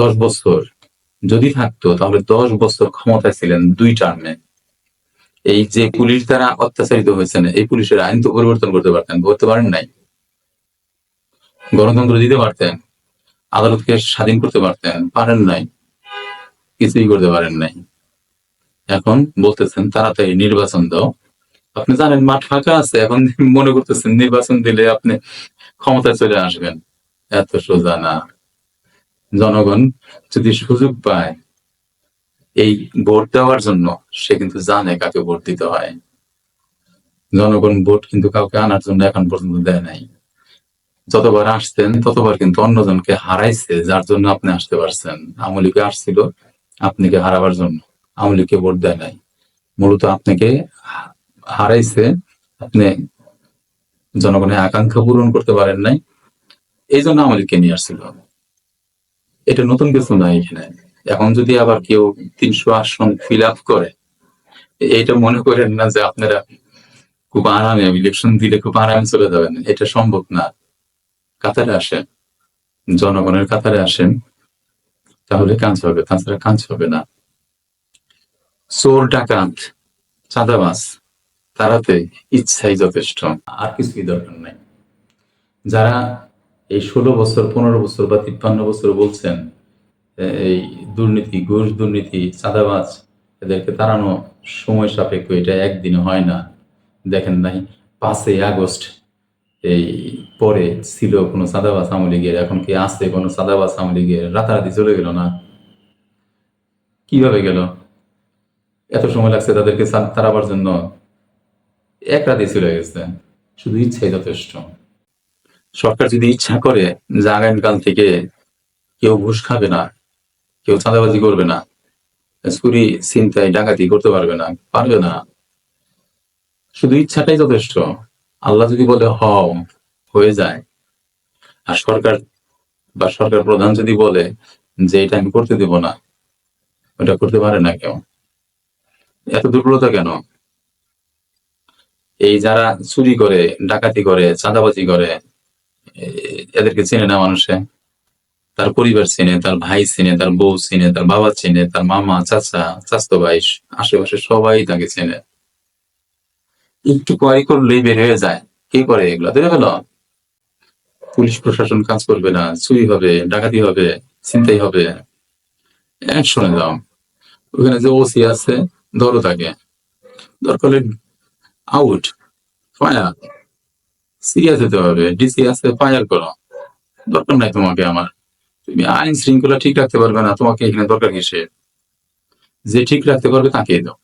দশ বছর যদি থাকতো, তাহলে দশ বছর ক্ষমতায় ছিলেন দুই টার্মে। এই যে পুলিশ দ্বারা অত্যাচারিত হয়েছেন, এই পুলিশের আইন তো পরিবর্তন করতে পারতেন, করতে পারেন নাই। গণতন্ত্র দিতে পারতেন, আদালতকে স্বাধীন করতে পারতেন, পারেন নাই, কিছুই করতে পারেন নাই। এখন বলতেছেন, তাড়াতাড়ি নির্বাচন দাও। আপনি জানেন, মাঠ ফাঁকা আছে, এখন মনে করতেছেন, নির্বাচন দিলে আপনি ক্ষমতায় চলে আসবেন। এত সোজা না। জনগণ যদি সুযোগ পায় এই ভোট দেওয়ার জন্য, সে কিন্তু জানে কাকে ভোট দিতে হয়। জনগণ ভোট কিন্তু কাউকে আনার জন্য এখন পর্যন্ত দেয় নাই। যতবার আসতেন ততবার কিন্তু অন্যজনকে হারাইছে, যার জন্য আপনি আসতে পারছেন। আমলিকে আসছিল, আপনাকে হারাবার জন্য। আমলিকে ভোট দেয় নাই। মূলত আপনাকে হারাইছে, আপনি জনগণের আকাঙ্ক্ষা পূরণ করতে পারেন নাই। এই জন্য আমলিকে নিয়ে আসছিল। এটা নতুন কিছু না এখানে। এখন যদি আবার কেউ তিনশো আসন ফিল আপ করে এটা মনে করেন না যে আপনারা খুব আরামে ইলেকশন দিলে খুব আরামে চলে যাবেন। এটা সম্ভব না। কাতারে আসেন, জনগণের কাতারে আসেন, তাহলে কাজ হবে, তাছাড়া কাজ হবে না। চোর, ডাকাত চাঁদাবাস তারাতে ইচ্ছাই যথেষ্ট। আর কিছুই দরকার নাই। যারা এই ষোলো বছর, পনেরো বছর বা তিপ্পান্ন বছর বলছেন এই দুর্নীতি, ঘুষ দুর্নীতি, চাঁদাবাজ, এদেরকে তাড়ানো সময় সাপেক্ষ, এটা একদিনে হয় না। দেখেন নাই, পাঁচই আগস্ট, এই পরে ছিল কোনো চাঁদাবাজ আওয়ামী লীগের এখন কি আছে কোনো চাঁদাবাজ আওয়ামী লীগের রাতারাতি চলে গেল না? কীভাবে গেল? এত সময় লাগছে তাদেরকে তাড়াবার জন্য? এক রাতে চলে গেছে। শুধু ইচ্ছাই যথেষ্ট। সরকার যদি ইচ্ছা করে যে আগামীকাল থেকে কেউ ঘুষ খাবে না, কেউ চাঁদাবাজি করবে না, চুরি চিন্তায় ডাকাতি করতে পারবে না পারবে না, শুধু ইচ্ছাটাই যথেষ্ট। আল্লাহ যদি বলে, হও, হয়ে যায়। আর সরকার বা সরকার প্রধান যদি বলে যে, এটা আমি করতে দেব না, ওটা করতে পারে না কেউ। এত দুর্বলতা কেন? এই যারা চুরি করে, ডাকাতি করে, চাঁদাবাজি করে এদেরকে চেনে না মানুষে। তার পরিবার চেনে, তার ভাই চেনে, তার বউ চেনে, তার বাবা চেনে, তার মামা, চাচা চাচতো ভাই, আশেপাশে সবাই তাকে চেনে। একটু কোয়ারি করলেই বের হয়ে যায়। কে করে এগুলো? দেখে গেল পুলিশ প্রশাসন কাজ করবে না, চুরি হবে, ডাকাতি হবে চিন্তাই হবে। শুনে যাও ওখানে যে ওসি আছে, ধরো তাকে। দরকার আউট ফায়ার সিরিয়াস হতে হবে ডিসি আসতে ফায়ার করো। দরকার নাই তোমাকে আমার। তুমি আইন শৃঙ্খলা ঠিক রাখতে পারবে না, তোমাকে এখানে দরকার কিসে যে ঠিক রাখতে পারবে তাকেই দাও।